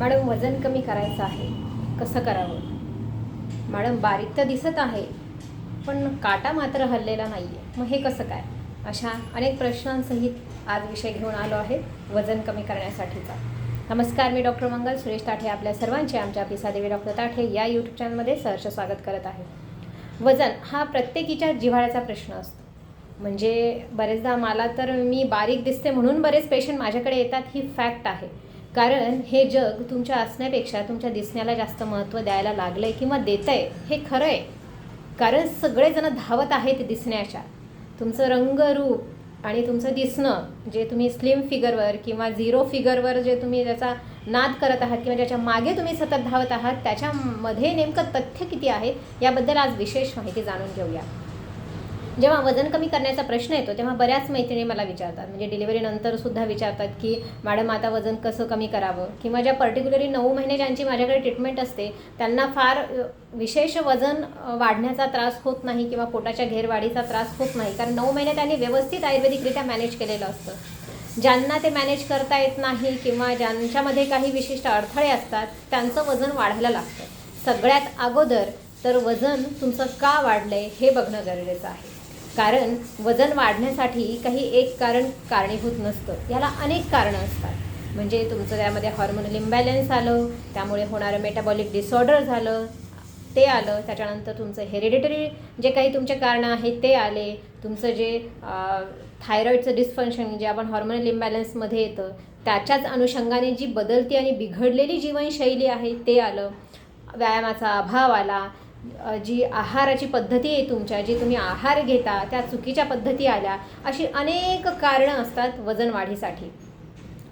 Madam वजन कमी करायचं आहे. कसं करावं? मॅडम बारीक तर दिसत आहे पण काटा मात्र हल्लेला नाही आहे मग हे कसं काय? अशा अनेक प्रश्नांसहित आज विषय घेऊन आलो आहे वजन कमी करण्यासाठीचा. नमस्कार मी डॉक्टर मंगल सुरेश ताठे आपल्या सर्वांचे आमच्या पिसादेवी डॉक्टर ताठे या यूट्यूब चॅनलमध्ये सहर्ष स्वागत करत आहे. वजन हा प्रत्येकीच्या जिव्हाळ्याचा प्रश्न असतो. म्हणजे बरेचदा मला तर मी बारीक दिसते म्हणून बरेच पेशंट माझ्याकडे येतात ही फॅक्ट आहे. कारण हे जग तुमच्या असण्यापेक्षा तुमच्या दिसण्याला जास्त महत्त्व द्यायला लागलं आहे किंवा देतं आहे हे खरं आहे कारण सगळेजण धावत आहेत दिसण्याच्या. तुमचं रंगरूप आणि तुमचं दिसणं जे तुम्ही स्लिम फिगरवर किंवा झिरो फिगरवर जे तुम्ही त्याचा नाद करत आहात किंवा ज्याच्या मागे तुम्ही सतत धावत आहात त्याच्यामध्ये नेमकं तथ्य किती आहे याबद्दल आज विशेष माहिती जाणून घेऊया. जेव्हा वजन कमी करण्याचा प्रश्न येतो तेव्हा बऱ्याच मैत्रिणी मला विचारतात. म्हणजे डिलिव्हरीनंतर सुद्धा विचारतात की मॅडम आता वजन कसं कमी करावं? किंवा ज्या पर्टिक्युलरली नऊ महिने ज्यांची माझ्याकडे ट्रीटमेंट असते त्यांना फार विशेष वजन वाढण्याचा त्रास होत नाही किंवा पोटाच्या घेरवाढीचा त्रास होत नाही. कारण नऊ महिने त्यांनी व्यवस्थित आयुर्वेदिकरित्या मॅनेज केलेलं असतं. ज्यांना ते मॅनेज करता येत नाही किंवा ज्यांच्यामध्ये काही विशिष्ट अडथळे असतात त्यांचं वजन वाढायला लागतं. सगळ्यात अगोदर तर वजन तुमचं का वाढलंय हे बघणं गरजेचं आहे. कारण वजन वाढण्यासाठी काही एक कारण कारणीभूत नसतं. याला अनेक कारणं असतात. म्हणजे तुमचं त्यामध्ये हॉर्मोनल इम्बॅलन्स आलं त्यामुळे होणारं मेटाबॉलिक डिसऑर्डर झालं ते आलं. त्याच्यानंतर तुमचं हेरिडिटरी जे काही तुमचे कारणं आहेत ते आले. तुमचं जे थायरॉईडचं डिस्फंक्शन जे आपण हॉर्मोनल इम्बॅलन्समध्ये येतं त्याच्याच अनुषंगाने जी बदलती आणि बिघडलेली जीवनशैली आहे ते आलं. व्यायामाचा अभाव आला. जी आहाराची पद्धती आहे तुमच्या जी तुम्ही आहार घेता त्या चुकीच्या पद्धती आल्या अशी अनेक कारणं असतात वजन वाढीसाठी.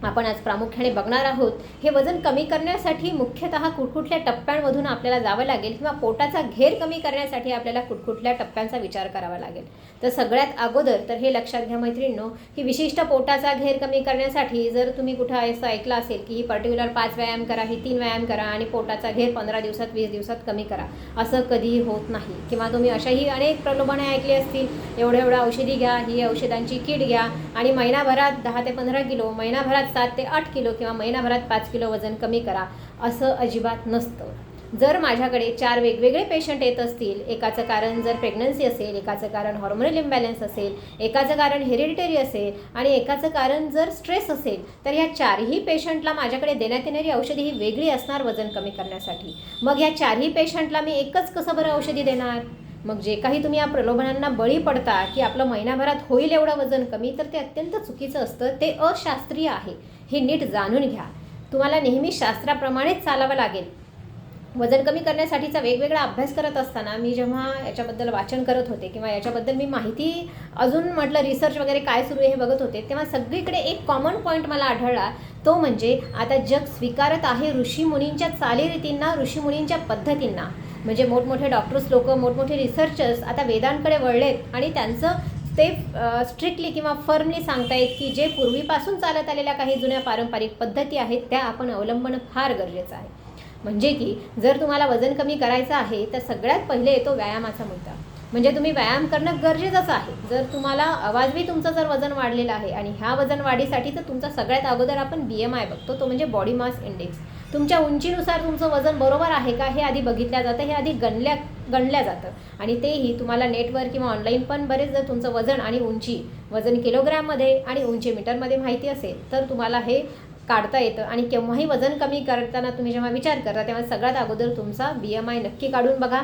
आपण आज प्रामुख्याने बघणार आहोत. हे वजन कमी करण्यासाठी मुख्यतः कुठकुठल्या टप्प्यांमधून आपल्याला जावं लागेल किंवा पोटाचा घेर कमी करण्यासाठी आपल्याला कुठकुठल्या टप्प्यांचा विचार करावा लागेल. तर सगळ्यात अगोदर तर हे लक्षात घ्या मैत्रिणींनो की विशिष्ट पोटाचा घेर कमी करण्यासाठी जर तुम्ही कुठं असं ऐकलं असेल की ही पर्टिक्युलर पाच व्यायाम करा ही तीन व्यायाम करा आणि पोटाचा घेर पंधरा दिवसात वीस दिवसात कमी करा असं कधीही होत नाही. किंवा तुम्ही अशाही अनेक प्रलोभने ऐकली असतील एवढं एवढ्या औषधी घ्या ही औषधांची किट घ्या आणि महिनाभरात दहा ते पंधरा किलो महिनाभरात सात ते आठ किलो किंवा महिनाभरात पाच किलो वजन कमी करा असं अजिबात नसतं. जर माझ्याकडे चार वेगवेगळे पेशंट येत असतील एकाचं कारण जर प्रेग्नन्सी असेल एकाचं कारण हॉर्मोनल इम्बॅलन्स असेल एकाचं कारण हेरिडिटरी असेल आणि एकाचं कारण जर स्ट्रेस असेल तर या चारही पेशंटला माझ्याकडे देण्यात येणारी औषधी ही वेगळी असणार वजन कमी करण्यासाठी. मग या चारही पेशंटला मी एकच कसं बरं औषधी देणार? मग जे काही तुम्ही या प्रलोभनांना बळी पडता की आपलं महिनाभरात होईल एवढं वजन कमी तर ते अत्यंत चुकीचं असतं. ते अशास्त्रीय आहे. हे नीट जाणून घ्या. तुम्हाला नेहमी शास्त्राप्रमाणेच चालावं लागेल. वजन कमी करण्यासाठीचा वेगवेगळा अभ्यास करत असताना मी जेव्हा याच्याबद्दल वाचन करत होते किंवा याच्याबद्दल मी माहिती अजून म्हटलं रिसर्च वगैरे काय सुरू आहे हे बघत होते तेव्हा सगळीकडे एक कॉमन पॉईंट मला आढळला. तो म्हणजे आता जग स्वीकारत आहे ऋषीमुनींच्या चालीरीतींना ऋषीमुनींच्या पद्धतींना. म्हणजे मोठमोठे डॉक्टर्स लोक मोठमोठे रिसर्चर्स आता वेदांकडे वळलेत आणि त्यांचं ते स्ट्रिक्टली किंवा फर्मली सांगतायत की जे पूर्वीपासून चालत आलेल्या काही जुन्या पारंपरिक पद्धती आहेत त्या आपण अवलंबणं फार गरजेचं आहे. म्हणजे की जर तुम्हाला वजन कमी करायचं आहे तर सगळ्यात पहिले येतो व्यायामाचा मुद्दा. म्हणजे तुम्ही व्यायाम करणं गरजेचंच आहे. जर तुम्हाला अवाजवी तुमचं जर वजन वाढलेलं आहे आणि ह्या वजन वाढीसाठी तर तुमचा सगळ्यात अगोदर आपण बी एम आय बघतो तो म्हणजे बॉडी मास इंडेक्स तुमच्या उंचीनुसार तुमचं वजन बरोबर आहे का हे आधी बघितल्या जातं हे आधी गणल्या गणल्या जातं. आणि तेही तुम्हाला नेटवर किंवा ऑनलाईन पण बरेच जर तुमचं वजन आणि उंची वजन किलोग्रॅममध्ये आणि उंची मीटरमध्ये माहिती असेल तर तुम्हाला हे काढता येतं. आणि केव्हाही वजन कमी करताना तुम्ही जेव्हा विचार करता तेव्हा सगळ्यात अगोदर तुमचा बी एम आय नक्की काढून बघा.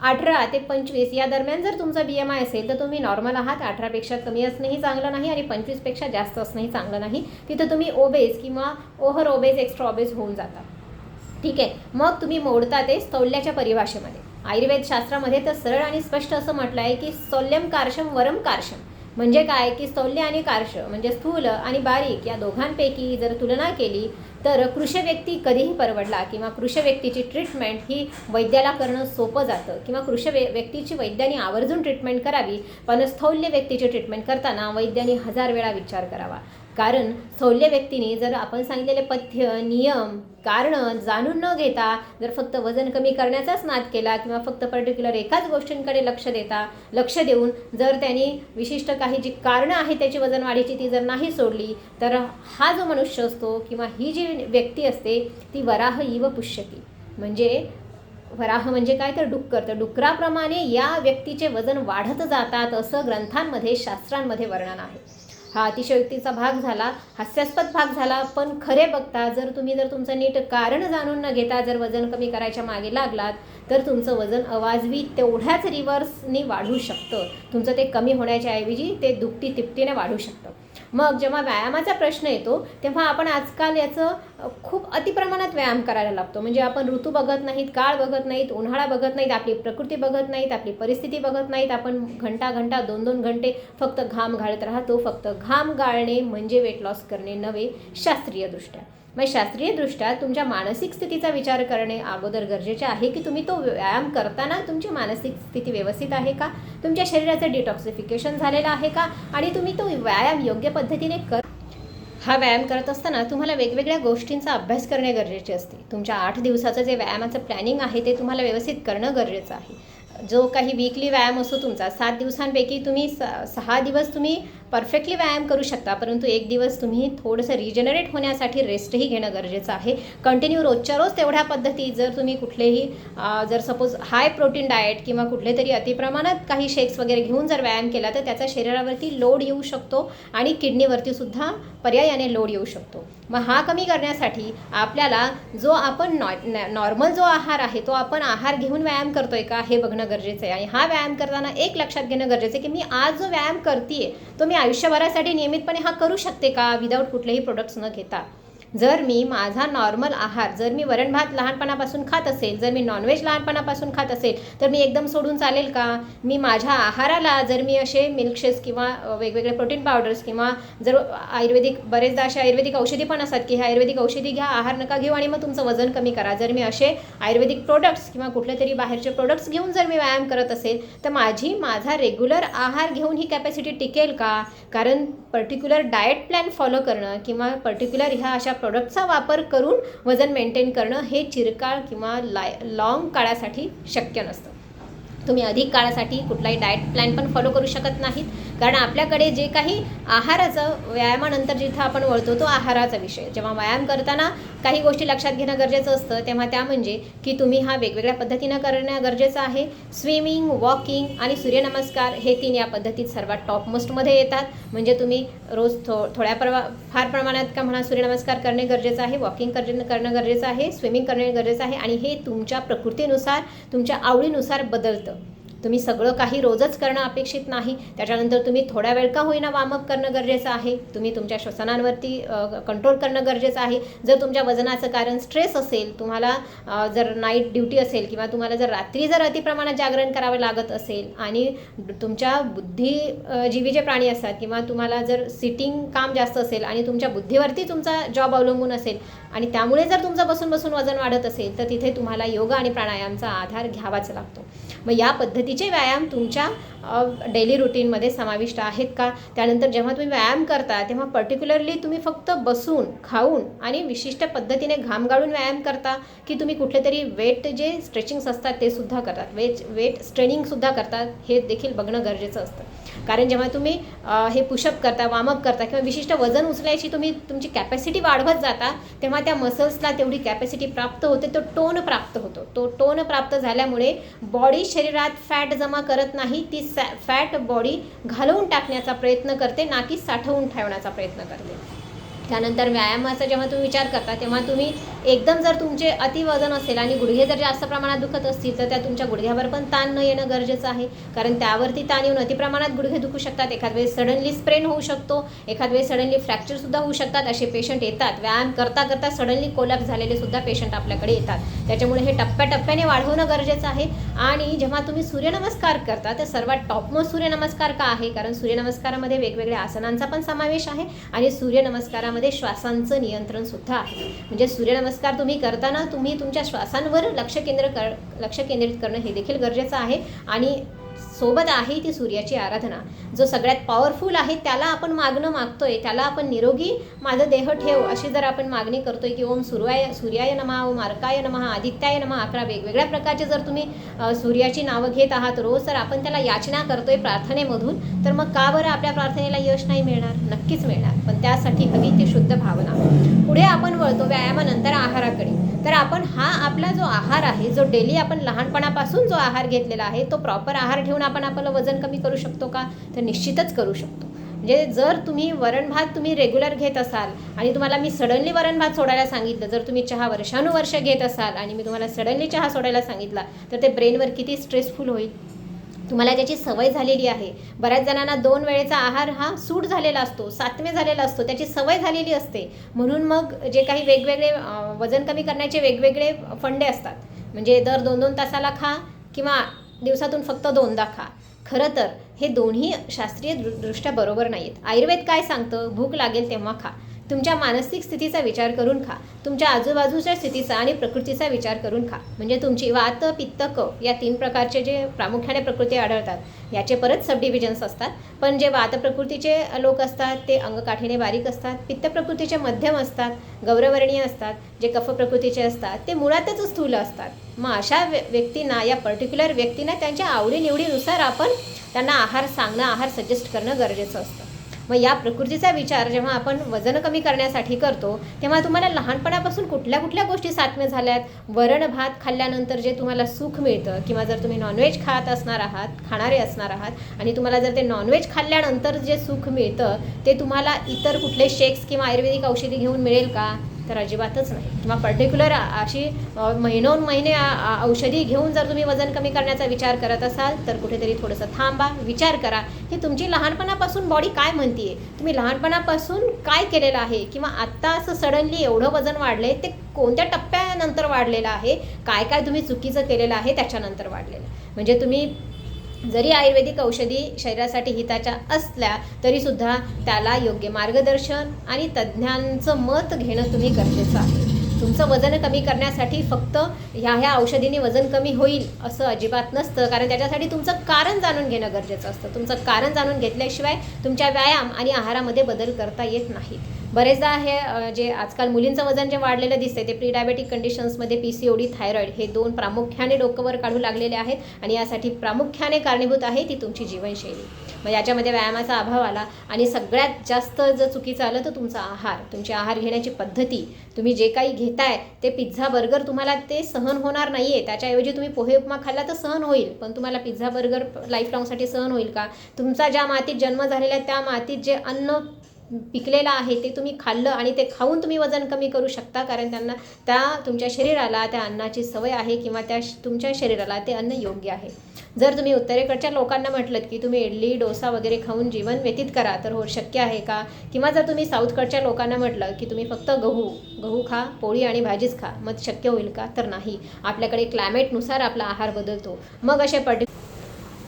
अठरा ते पंचवीस या दरम्यान जर तुमचा बी एम आय असेल तर तुम्ही नॉर्मल आहात. अठरापेक्षा कमी असणंही चांगलं नाही आणि पंचवीसपेक्षा जास्त असणंही चांगलं नाही. तिथं तुम्ही ओबेज किंवा ओव्हर ओबेज एक्स्ट्रा ओबेज होऊन जाता. ठीक आहे. मग तुम्ही मोडता ते स्थौल्याच्या परिभाषेमध्ये. आयुर्वेद शास्त्रामध्ये तर सरळ आणि स्पष्ट असं म्हटलं आहे की स्थौल्यम कार्शम वरम कारशम. म्हणजे काय? की स्थौल्य आणि कार्श म्हणजे स्थूल आणि बारीक या दोघांपैकी जर तुलना केली तर कृष व्यक्ती कधीही परवडला किंवा कृष व्यक्तीची ट्रीटमेंट ही वैद्याला करणं सोपं जातं किंवा कृष व्य व्यक्तीची वैद्याने आवर्जून ट्रीटमेंट करावी पण स्थौल्य व्यक्तीची ट्रीटमेंट करताना वैद्याने हजार वेळा विचार करावा. कारण सौल्य व्यक्तीने जर आपण सांगितलेले पथ्य नियम कारणं जाणून न घेता जर फक्त वजन कमी करण्याचाच नाद केला किंवा फक्त पर्टिक्युलर एकाच गोष्टींकडे लक्ष देता लक्ष देऊन जर त्यांनी विशिष्ट काही जी कारणं आहेत त्याची वजन वाढीची ती जर नाही सोडली तर हा जो मनुष्य असतो किंवा ही जी व्यक्ती असते ती वराह इव पुष्यकी म्हणजे वराह म्हणजे काय? तर डुक्कर. तर डुकराप्रमाणे या व्यक्तीचे वजन वाढत जातात असं ग्रंथांमध्ये शास्त्रांमध्ये वर्णन आहे. हा अतिशयोक्तीचा भाग झाला हास्यास्पद भाग झाला पण खरे बघता जर तुम्ही जर तुमचं नीट कारण जाणून न घेता जर वजन कमी करायच्या मागे लागलात तर तुमचं वजन अवाजवी तेवढ्याच रिव्हर्सनी वाढू शकतं. तुमचं ते कमी होण्याच्या ऐवजी ते दुपटी तिपटीने वाढू शकतं. मग जेव्हा व्यायामाचा प्रश्न येतो तेव्हा आपण आजकाल याचं खूप अतिप्रमाणात व्यायाम करायला लागतो. म्हणजे आपण ऋतू बघत नाहीत काळ बघत नाहीत उन्हाळा बघत नाहीत आपली प्रकृती बघत नाहीत आपली परिस्थिती बघत नाहीत. आपण घंटा घंटा दोन दोन घंटे फक्त घाम घालत राहतो. फक्त घाम गाळणे म्हणजे वेट लॉस करणे नव्हे शास्त्रीयदृष्ट्या. मग शास्त्रीयदृष्ट्या तुमच्या मानसिक स्थितीचा विचार करणे अगोदर गरजेचे आहे की तुम्ही तो व्यायाम करताना तुमची मानसिक स्थिती व्यवस्थित आहे का? तुमच्या शरीराचं डिटॉक्सिफिकेशन झालेलं आहे का? आणि तुम्ही तो व्यायाम योग्य पद्धतीने कर हा व्यायाम करत असताना तुम्हाला वेगवेगळ्या गोष्टींचा अभ्यास करणे गरजेचे असते. तुमच्या आठ दिवसाचं जे व्यायामाचं प्लॅनिंग आहे ते तुम्हाला व्यवस्थित करणं गरजेचं आहे. जो काही वीकली व्यायाम असतो तुमचा सात दिवसांपैकी तुम्ही स सहा दिवस तुम्ही परफेक्टली व्यायाम करू शकता परंतु एक दिवस तुम्ही थोडंसं रिजनरेट होण्यासाठी रेस्टही घेणं गरजेचं आहे. कंटिन्यू रोजच्या रोज तेवढ्या पद्धती जर तुम्ही कुठलेही जर सपोज हाय प्रोटीन डाएट किंवा कुठले तरी अतिप्रमाणात काही शेक्स वगैरे घेऊन जर व्यायाम केला तर त्याचा शरीरावरती लोड येऊ शकतो आणि किडनीवरती सुद्धा पर्यायाने लोड येऊ शकतो. मग हा कमी करण्यासाठी आपल्याला जो आपण नॉ नॉर्मल जो आहार आहे तो आपण आहार घेऊन व्यायाम करतोय का हे बघणं गरजेचं आहे. आणि हा व्यायाम करताना एक लक्षात घेणं गरजेचं आहे की मी आज जो व्यायाम करते तो मी आयुष्यभरासाठी नियमितपणे हा करू शकते का? विदाऊट कुठलेही प्रोडक्ट्स न घेता. जर मी माझा नॉर्मल आहार जर मी वरण भात लहानपणापासून खात असेल जर मी नॉनव्हेज लहानपणापासून खात असेल तर मी एकदम सोडून चालेल का? मी माझ्या आहाराला जर मी असे मिल्कशेक्स किंवा वेगवेगळे प्रोटीन पावडर्स किंवा जर आयुर्वेदिक बरेचदा असे आयुर्वेदिक औषधी पण असतात की हे आयुर्वेदिक औषधी घ्या आहार नका घेऊ आणि मग तुमचं वजन कमी करा. जर मी असे आयुर्वेदिक प्रोडक्ट्स किंवा कुठले तरी बाहेरचे प्रोडक्ट्स घेऊन जर मी व्यायाम करत असेल तर माझी माझा रेग्युलर आहार घेऊन ही कॅपॅसिटी टिकेल का? कारण पर्टिक्युलर डाएट प्लॅन फॉलो करणं किंवा पर्टिक्युलर ह्या अशा प्रोडक्टचा वापर करून वजन मेंटेन करणं हे चिरकाळ किंवा लाय लाँग काळासाठी शक्य नसतं. तुम्ही अधिक काळासाठी कुठलाही डाएट प्लॅन पण फॉलो करू शकत नाहीत. कारण आपल्याकडे जे काही आहाराचं व्यायामानंतर जिथं आपण वळतो तो आहाराचा विषय. जेव्हा व्यायाम करताना काही गोष्टी लक्षात घेणं गरजेचं असतं तेव्हा त्या म्हणजे की तुम्ही हा वेगवेगळ्या पद्धतीनं करणं गरजेचं आहे. स्विमिंग वॉकिंग आणि सूर्यनमस्कार हे तीन या पद्धतीत सर्वात टॉपमोस्टमध्ये येतात. म्हणजे तुम्ही रोज थो थोड्या प्रवा फार प्रमाणात का म्हणा सूर्यनमस्कार करणे गरजेचं आहे वॉकिंग करणं करणं गरजेचं आहे स्विमिंग करणे गरजेचं आहे आणि हे तुमच्या प्रकृतीनुसार तुमच्या आवडीनुसार बदलतं. तुम्ही सगळं काही रोजच करणं अपेक्षित नाही. त्याच्यानंतर तुम्ही थोड्या वेळ का होईना वामअप करणं गरजेचं आहे? तुम्ही तुमच्या श्वसनांवरती कंट्रोल करणं गरजेचं आहे. जर तुमच्या वजनाचं कारण स्ट्रेस असेल तुम्हाला जर नाईट ड्युटी असेल किंवा तुम्हाला जर रात्री जर अतिप्रमाणात जागरण करावं लागत असेल आणि तुमच्या बुद्धी जीवी जे प्राणी असतात किंवा तुम्हाला जर सिटिंग काम जास्त असेल आणि तुमच्या बुद्धीवरती तुमचा जॉब अवलंबून असेल आणि त्यामुळे जर तुमचं बसून बसून वजन वाढत असेल तर तिथे तुम्हाला योगा आणि प्राणायामचा आधार घ्यावाच लागतो. मग या पद्धती पद्धतीचे व्यायाम तुमच्या डेली रुटीनमध्ये समाविष्ट आहेत का? त्यानंतर जेव्हा तुम्ही व्यायाम करता तेव्हा पर्टिक्युलरली तुम्ही फक्त बसून खाऊन आणि विशिष्ट पद्धतीने घाम गाळून व्यायाम करता की तुम्ही कुठले तरी वेट जे स्ट्रेचिंग्स असतात ते सुद्धा करतात? वेट वेट स्ट्रेनिंगसुद्धा करतात हे देखील बघणं गरजेचं असतं. कारण जेव्हा तुम्ही हे पुशअप करता वार्मअप करता किंवा विशिष्ट वजन उचलायची तुम्ही तुमची कॅपॅसिटी वाढवत जाता तेव्हा त्या मसल्सला तेवढी कॅपॅसिटी प्राप्त होते तो टोन प्राप्त होतो. तो टोन प्राप्त झाल्यामुळे बॉडी शरीरात फॅट फॅट जमा करत नाही ती फॅट बॉडी घालवून टाकण्याचा प्रयत्न करते ना की साठवून ठेवण्याचा प्रयत्न करते. त्यानंतर व्यायामाचा जेव्हा तुम्ही विचार करता तेव्हा तुम्ही एकदम जर तुमचे अतिवजन असेल आणि गुडघे जर जास्त प्रमाणात दुखत असतील तर त्या तुमच्या गुडघ्यावर पण ताण न येणं गरजेचं आहे. कारण त्यावरती ताण येऊन अतिप्रमाणात गुडघे दुखू शकतात. एखाद वेळेस सडनली स्प्रेन होऊ शकतो एखाद वेळेस सडनली फ्रॅक्चरसुद्धा होऊ शकतात. असे पेशंट येतात. व्यायाम करता करता सडनली कोलॅप्स झालेले सुद्धा पेशंट आपल्याकडे येतात. त्याच्यामुळे हे टप्प्याटप्प्याने वाढवणं गरजेचं आहे. आणि जेव्हा तुम्ही सूर्यनमस्कार करता तर सर्वात टॉपमोस्ट सूर्यनमस्कार का आहे? कारण सूर्यनमस्कारामध्ये वेगवेगळ्या आसनांचा पण समावेश आहे आणि सूर्यनमस्कारामध्ये श्वासांचं नियंत्रण सुद्धा आहे. म्हणजे सूर्यनमस्कार तुम्ही करताना तुम्ही तुमच्या श्वासांवर लक्ष केंद्र कर लक्ष केंद्रित करणं हे देखील गरजेचं आहे. आणि सोबत आहे ती सूर्याची आराधना. जो सगळ्यात पॉवरफुल आहे त्याला आपण मागणं मागतोय. त्याला आपण निरोगी माझं देह ठेव अशी जर आपण मागणी करतोय की ओम सूर्याय सूर्याय नमः ओम अर्काय नमहा आदित्याय नमः अकरा वेगवेगळ्या प्रकारचे जर तुम्ही सूर्याची नावं घेत आहात रोज तर आपण त्याला याचना करतोय प्रार्थनेमधून. तर मग का बरं आपल्या प्रार्थनेला यश नाही मिळणार? नक्कीच मिळणार. पण त्यासाठी हवी ती शुद्ध भावना. पुढे आपण वळतो व्यायामानंतर आहाराकडे. तर आपण हा आपला जो आहार आहे जो डेली आपण लहानपणापासून जो आहार घेतलेला आहे तो प्रॉपर आहार ठेवून आपण आपण आपलं वजन कमी करू शकतो का? तर निश्चितच करू शकतो. म्हणजे जर तुम्ही वरण भात तुम्ही रेग्युलर घेत असाल आणि तुम्हाला मी सडनली वरण भात सोडायला सांगितलं जर तुम्ही चहा वर्षानुवर्ष घेत असाल आणि मी तुम्हाला सडनली चहा सोडायला सांगितला तर ते ब्रेनवर किती स्ट्रेसफुल होईल? तुम्हाला त्याची सवय झालेली आहे बऱ्याच जणांना दोन वेळेचा आहार हा सूट झालेला असतो सातमे झालेला असतो त्याची सवय झालेली असते. म्हणून मग जे काही वेगवेगळे वजन कमी करण्याचे वेगवेगळे फंडे असतात. म्हणजे दर दोन दोन तासाला खा किंवा दिवसातून फक्त दोनदा खा खरं तर हे दोन्ही शास्त्रीय दृ दृष्ट्या बरोबर नाही आहेत आयुर्वेद काय सांगतं? भूक लागेल तेव्हा खा. तुमच्या मानसिक स्थितीचा विचार करून खा. तुमच्या आजूबाजूच्या स्थितीचा आणि प्रकृतीचा विचार करून खा. म्हणजे तुमची वात पित्त कफ या तीन प्रकारचे जे प्रामुख्याने प्रकृती आढळतात याचे परत सब डिव्हिजन्स असतात. पण जे वात प्रकृतीचे लोक असतात ते अंगकाठीने बारीक असतात पित्त प्रकृतीचे मध्यम असतात गौरवर्णीय असतात जे कफ प्रकृतीचे असतात ते मुळातच स्थूल असतात. मग अशा व्य- व्यक्तींना या पर्टिक्युलर व्यक्तींना त्यांच्या आवडीनिवडीनुसार आपण त्यांना आहार सांगणं आहार सजेस्ट करणं गरजेचं असतं. मग या प्रकृतीचा विचार जेव्हा आपण वजन कमी करण्यासाठी करतो तेव्हा तुम्हाला लहानपणापासून कुठल्या कुठल्या गोष्टी साध्य झाल्यात? वरण भात खाल्ल्यानंतर जे तुम्हाला सुख मिळतं किंवा जर तुम्ही नॉनव्हेज खात असणार आहात खाणारे असणार आहात आणि तुम्हाला जर ते नॉनव्हेज खाल्ल्यानंतर जे सुख मिळतं ते तुम्हाला इतर कुठले शेक्स किंवा आयुर्वेदिक औषधी घेऊन मिळेल का? तर अजिबातच नाही. किंवा पर्टिक्युलर अशी महिनोन महिने औषधी घेऊन जर तुम्ही वजन कमी करण्याचा विचार करत असाल तर कुठेतरी थोडंसं थांबा विचार करा. की तुमची लहानपणापासून बॉडी काय म्हणतीये? तुम्ही लहानपणापासून काय केलेलं आहे? किंवा आत्ता असं सडनली एवढं वजन वाढलंय ते कोणत्या टप्प्यानंतर वाढलेलं आहे? काय काय तुम्ही चुकीचं केलेलं आहे त्याच्यानंतर वाढलेलं आहे. म्हणजे तुम्ही जरी आयुर्वेदिक औषधी शरीरासाठी हिताच्या असल्या तरीसुद्धा त्याला योग्य मार्गदर्शन आणि तज्ज्ञांचं मत घेणं तुम्ही गरजेचं आहे. तुमचं वजन कमी करण्यासाठी फक्त ह्या ह्या औषधीने वजन कमी होईल असं अजिबात नसतं. कारण त्याच्यासाठी तुमचं कारण जाणून घेणं गरजेचं असतं. तुमचं कारण जाणून घेतल्याशिवाय तुमच्या व्यायाम आणि आहारामध्ये बदल करता येत नाहीत. बरेचदा हे जे आजकाल मुलींचं वजन जे वाढलेलं दिसते ते pre diabetic कंडिशन्समध्ये P C O D thyroid हे दोन प्रामुख्याने डोकंवर काढू लागलेले आहेत आणि यासाठी प्रामुख्याने कारणीभूत आहे ती तुमची जीवनशैली. मग याच्यामध्ये व्यायामाचा अभाव आला आणि सगळ्यात जास्त जर चुकीचं आलं तर तुमचा आहार तुमची आहार घेण्याची पद्धती तुम्ही जे काही घेताय ते पिझ्झा बर्गर तुम्हाला ते सहन होणार नाही आहे त्याच्याऐवजी तुम्ही पोहे उपमा खाल्ला तर सहन होईल. पण तुम्हाला पिझ्झा बर्गर लाईफ लाँगसाठी सहन होईल का? तुमचा ज्या मातीत जन्म झालेला आहे त्या मातीत जे अन्न पिकलेलं आहे ते तुम्ही खाल्लं आणि ते खाऊन तुम्ही वजन कमी करू शकता कारण त्यांना त्या तुमच्या शरीराला त्या अन्नाची सवय आहे किंवा त्या श- तुमच्या शरीराला ते अन्न योग्य आहे. जर तुम्ही उत्तरेकडच्या लोकांना म्हटलं की तुम्ही इडली डोसा वगैरे खाऊन जीवन व्यतीत करा तर हो शक्य आहे का? किंवा जर तुम्ही साऊथकडच्या लोकांना म्हटलं की तुम्ही फक्त गहू गहू खा पोळी आणि भाजीच खा मग शक्य होईल का? तर नाही. आपल्याकडे क्लायमेटनुसार आपला आहार बदलतो. मग असे पर्टि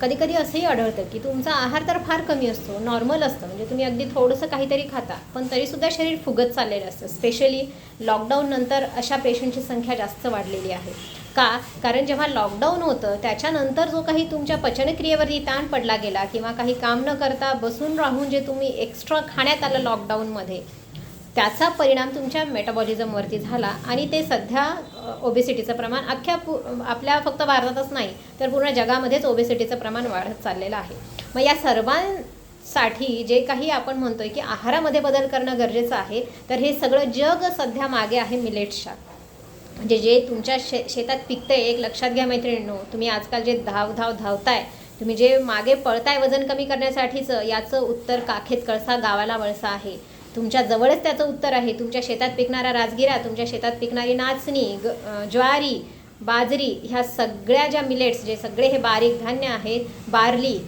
कधी कधी असंही आढळतं की तुमचा आहार तर फार कमी असतो नॉर्मल असतं. म्हणजे तुम्ही अगदी थोडंसं काहीतरी खाता पण तरीसुद्धा शरीर फुगत चाललेलं असतं. स्पेशली लॉकडाऊन नंतर अशा पेशंटची संख्या जास्त वाढलेली आहे. का? कारण जेव्हा लॉकडाऊन होतं त्याच्यानंतर जो काही तुमच्या पचनक्रियेवरती ताण पडला गेला किंवा काही काम न करता बसून राहून जे तुम्ही एक्स्ट्रा खाण्यात आलं लॉकडाऊनमध्ये त्याचा परिणाम तुमच्या मेटाबॉलिझमवरती झाला आणि ते सध्या ओबेसिटीचं प्रमाण अख्ख्या पु आपल्या फक्त भारतातच नाही तर पूर्ण जगामध्येच ओबेसिटीचं प्रमाण वाढत चाललेलं आहे. मग या सर्वांसाठी जे काही आपण म्हणतोय की आहारामध्ये बदल करणं गरजेचं आहे तर हे सगळं जग सध्या मागे आहे मिलेट्सच्या म्हणजे जे तुमच्या शे शेतात पिकतंय एक लक्षात घ्या मैत्रिणींनो तुम्ही आजकाल जे धाव धाव धावताय तुम्ही जे मागे पळताय वजन कमी करण्यासाठीचं याचं उत्तर काखेत कळसा गावाला वळसा आहे. तुमच्या जवळच त्याचं उत्तर आहे. तुमच्या शेतात पिकणारा राजगिरा तुमच्या शेतात पिकणारी नाचणी ग ज्वारी बाजरी ह्या सगळ्या ज्या मिलेट्स जे सगळे हे बारीक धान्य आहेत बार्ली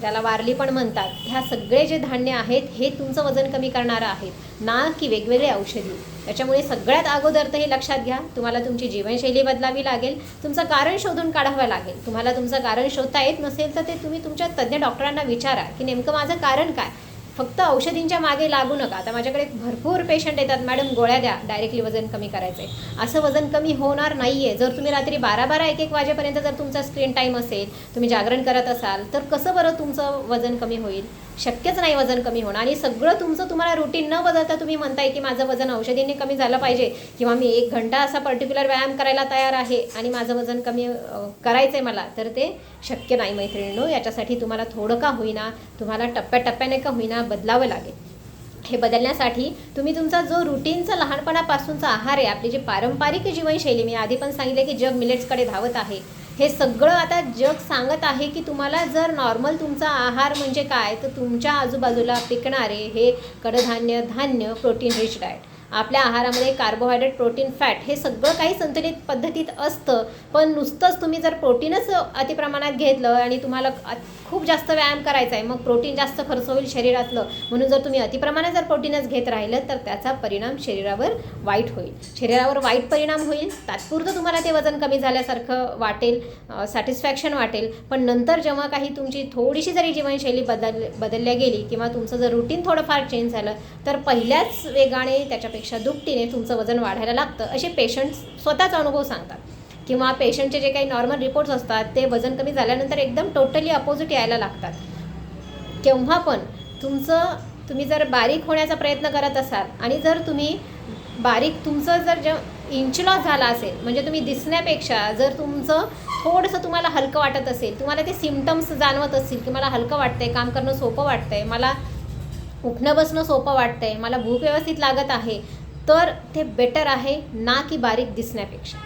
त्याला वारली पण म्हणतात ह्या सगळे जे धान्य आहेत हे तुमचं वजन कमी करणारं आहेत. ना की वेगवेगळे औषधी. त्याच्यामुळे सगळ्यात अगोदर तर हे लक्षात घ्या तुम्हाला तुमची जीवनशैली बदलावी लागेल तुमचं कारण शोधून काढावं लागेल. तुम्हाला तुमचं कारण शोधता येत नसेल तर ते तुम्ही तुमच्या तज्ज्ञ डॉक्टरांना विचारा की नेमकं माझं कारण काय? फक्त औषधींच्या मागे लागू नका. आता माझ्याकडे भरपूर पेशंट येतात मॅडम गोळ्या द्या. डायरेक्टली वजन कमी करायचं आहे असं वजन कमी होणार नाही आहे जर तुम्ही रात्री बारा बारा एक एक वाजेपर्यंत जर तुमचा स्क्रीन टाईम असेल तुम्ही जागरण करत असाल तर कसं बरं तुमचं वजन कमी होईल? शक्यच नाही वजन कमी होणं. आणि सगळं तुमचं तुम्हाला रुटीन न बदलता तुम्ही म्हणताय की माझं वजन औषधीने कमी झालं पाहिजे किंवा मी एक घंटा असा पर्टिक्युलर व्यायाम करायला तयार आहे आणि माझं वजन कमी करायचं आहे मला तर ते शक्य नाही मैत्रिणींनो. याच्यासाठी तुम्हाला थोडं का होईना तुम्हाला टप्प्याटप्प्याने का होईना बदलावं लागेल. हे बदलण्यासाठी तुम्ही तुमचा जो रुटीनचा लहानपणापासूनचा आहार आहे आपली जी पारंपरिक जीवनशैली मी आधी पण सांगितले की जग मिलेट्सकडे धावत आहे हे सगळं आता जग सांगत आहे की तुम्हाला जर नॉर्मल तुमचा आहार म्हणजे काय तर तुमच्या आजूबाजूला पिकणारे हे कडधान्य धान्य प्रोटीन रिच डाएट आपल्या आहारामध्ये कार्बोहायड्रेट प्रोटीन फॅट हे सगळं काही संतुलित पद्धतीत असतं पण नुसतंच तुम्ही जर प्रोटीनच अतिप्रमाणात घेतलं आणि तुम्हाला खूप जास्त व्यायाम करायचा आहे मग प्रोटीन जास्त खर्च होईल शरीरातलं. म्हणून जर तुम्ही अतिप्रमाणे जर प्रोटीनच घेत राहिलं तर त्याचा परिणाम शरीरावर वाईट होईल. शरीरावर वाईट परिणाम होईल तात्पुरतं तुम्हाला ते वजन कमी झाल्यासारखं वाटेल सॅटिस्फॅक्शन वाटेल. पण नंतर जेव्हा काही तुमची थोडीशी जरी जीवनशैली बदल बदलल्या गेली किंवा तुमचं जर रुटीन थोडंफार चेंज झालं तर पहिल्याच वेगाने त्याच्यापेक्षा दुपटीने तुमचं वजन वाढायला लागतं असे पेशंट्स स्वतःच अनुभव सांगतात. किंवा पेशंटचे जे काही नॉर्मल रिपोर्ट्स असतात ते वजन कमी झाल्यानंतर एकदम टोटली अपोजिट यायला लागतात. केव्हा पण तुमचं तुम्ही जर बारीक होण्याचा प्रयत्न करत असाल आणि जर तुम्ही बारीक तुमचं जर ज इंच लॉस झाला असेल म्हणजे तुम्ही दिसण्यापेक्षा जर तुमचं थोडंसं तुम्हाला हलकं वाटत असेल तुम्हाला ते सिमटम्स जाणवत असतील की मला हलकं वाटतंय काम करणं सोपं वाटतंय मला उठणं बसणं सोपं वाटतंय मला भूक व्यवस्थित लागत आहे तर ते बेटर आहे ना की बारीक दिसण्यापेक्षा.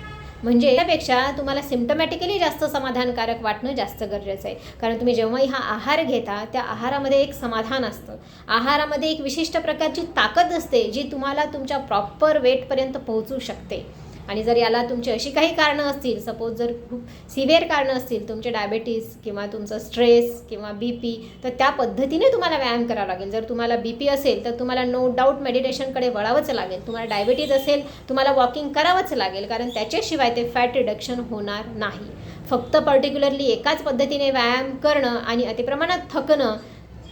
म्हणजे त्यापेक्षा तुम्हाला सिम्टमॅटिकली जास्त समाधानकारक वाटणं जास्त गरजेचं आहे. कारण तुम्ही जेव्हाही हा आहार घेता त्या आहारामध्ये एक समाधान असतं. आहारामध्ये एक विशिष्ट प्रकारची ताकद असते जी तुम्हाला तुमच्या प्रॉपर वेटपर्यंत पोहोचू शकते. आणि जर याला तुमची अशी काही कारणं असतील सपोज जर खूप सिव्हिअर कारणं असतील तुमचे डायबेटीस किंवा तुमचं स्ट्रेस किंवा बी पी तर त्या पद्धतीने तुम्हाला व्यायाम करावा लागेल. जर तुम्हाला बी पी असेल तर तुम्हाला नो डाऊट मेडिटेशनकडे वळावंच लागेल. तुम्हाला डायबेटीज असेल तुम्हाला वॉकिंग करावंच लागेल कारण त्याच्याशिवाय ते फॅट रिडक्शन होणार नाही. फक्त पर्टिक्युलरली एकाच पद्धतीने व्यायाम करणं आणि अतिप्रमाणात थकणं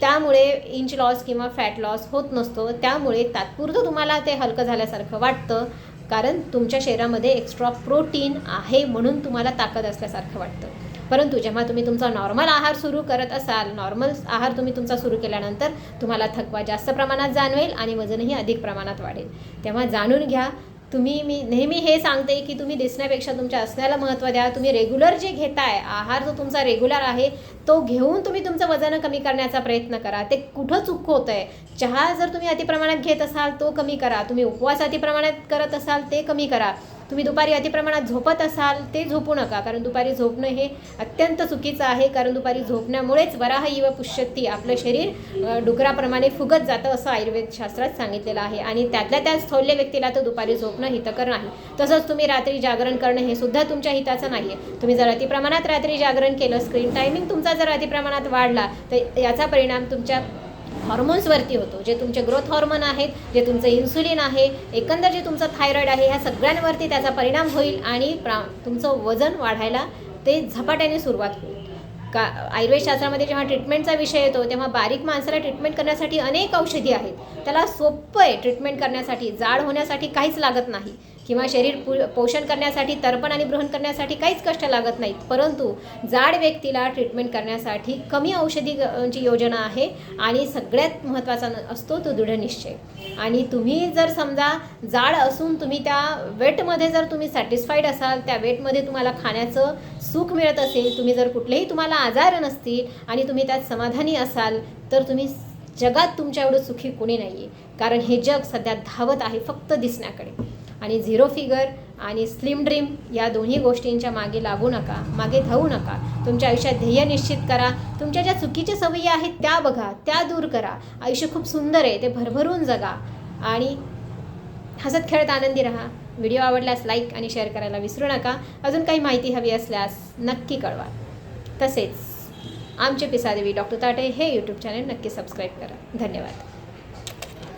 त्यामुळे इंच लॉस किंवा फॅट लॉस होत नसतो. त्यामुळे तात्पुरतं तुम्हाला ते हलकं झाल्यासारखं वाटतं. कारण तुमच्या शरीरामध्ये एक्स्ट्रा प्रोटीन आहे म्हणून तुम्हाला ताकद असल्यासारखं वाटतं. परंतु जेव्हा तुम्ही तुमचा नॉर्मल आहार सुरू करत असाल नॉर्मल आहार तुम्ही तुमचा सुरू केल्यानंतर तुम्हाला थकवा जास्त प्रमाणात जाणवेल आणि वजनही अधिक प्रमाणात वाढेल. तेव्हा जाणून घ्या तुम्ही मी नेहमी हे सांगते की तुम्ही दिसण्यापेक्षा तुमच्या असण्याला महत्त्व द्या. तुम्ही रेग्युलर जे घेताय आहार जो तुमचा रेग्युलर आहे तो घेऊन तुम्ही तुमचं वजन कमी करण्याचा प्रयत्न करा. ते कुठं चूक होतं आहे चहा जर तुम्ही अतिप्रमाणात घेत असाल तो कमी करा. तुम्ही उपवास अतिप्रमाणात करत असाल ते कमी करा. तुम्ही दुपारी अतिप्रमाणात झोपत असाल ते झोपू नका. कारण दुपारी झोपणं हे अत्यंत चुकीचं आहे. कारण दुपारी झोपण्यामुळेच वराह इव पुष्यती आपलं शरीर डुकराप्रमाणे फुगत जातं असं आयुर्वेद शास्त्रात सांगितलेलं आहे. आणि त्यातल्या त्याच स्थौल्य व्यक्तीला तर दुपारी झोपणं हितकर नाही. तसंच तुम्ही रात्री जागरण करणं हे सुद्धा तुमच्या हिताचं नाही आहे तुम्ही जर अतिप्रमाणात रात्री जागरण केलं स्क्रीन टायमिंग तुमचा जर अतिप्रमाणात वाढला तर याचा परिणाम तुमच्या हॉर्मोन्सवरती होतो. जे तुमचे ग्रोथ हॉर्मोन आहेत जे तुमचं इन्सुलिन आहे एकंदर जे तुमचं थायरॉईड आहे ह्या सगळ्यांवरती त्याचा परिणाम होईल आणि प्रा तुमचं वजन वाढायला ते झपाट्याने सुरुवात होईल. का आयुर्वेद शास्त्रामध्ये जेव्हा ट्रीटमेंटचा विषय येतो तेव्हा बारीक माणसाला ट्रीटमेंट करण्यासाठी अनेक औषधी आहेत. त्याला सोपं आहे ट्रीटमेंट करण्यासाठी जाड होण्यासाठी काहीच लागत नाही. किंवा शरीर पु पोषण करण्यासाठी तर्पण आणि ग्रहण करण्यासाठी काहीच कष्ट लागत नाहीत. परंतु जाड व्यक्तीला ट्रीटमेंट करण्यासाठी कमी औषधी ग- ची योजना आहे आणि सगळ्यात महत्त्वाचा न- असतो तो दृढनिश्चय आणि तुम्ही जर समजा जाड असून तुम्ही त्या वेटमध्ये जर तुम्ही सॅटिस्फाईड असाल त्या वेटमध्ये तुम्हाला खाण्याचं सुख मिळत असेल तुम्ही जर कुठलेही तुम्हाला आजार नसतील आणि तुम्ही त्यात समाधानी असाल तर तुम्ही जगात तुमच्या एवढं सुखी कोणी नाही आहे कारण हे जग सध्या धावत आहे फक्त दिसण्याकडे. आणि झिरो फिगर आणि स्लिम ड्रीम या दोन्ही गोष्टींच्या मागे लागू नका मागे धावू नका. तुमच्या आयुष्यात ध्येय निश्चित करा. तुमच्या ज्या चुकीच्या सवयी आहेत त्या बघा त्या दूर करा. आयुष्य खूप सुंदर आहे ते भरभरून जगा. आणि हसत खेळत आनंदी राहा. व्हिडिओ आवडल्यास लाईक आणि शेअर करायला विसरू नका. अजून काही माहिती हवी असल्यास नक्की कळवा. तसेच आमचे पिसादेवी डॉक्टर ताटे हे यूट्यूब चॅनल नक्की सबस्क्राईब करा. धन्यवाद.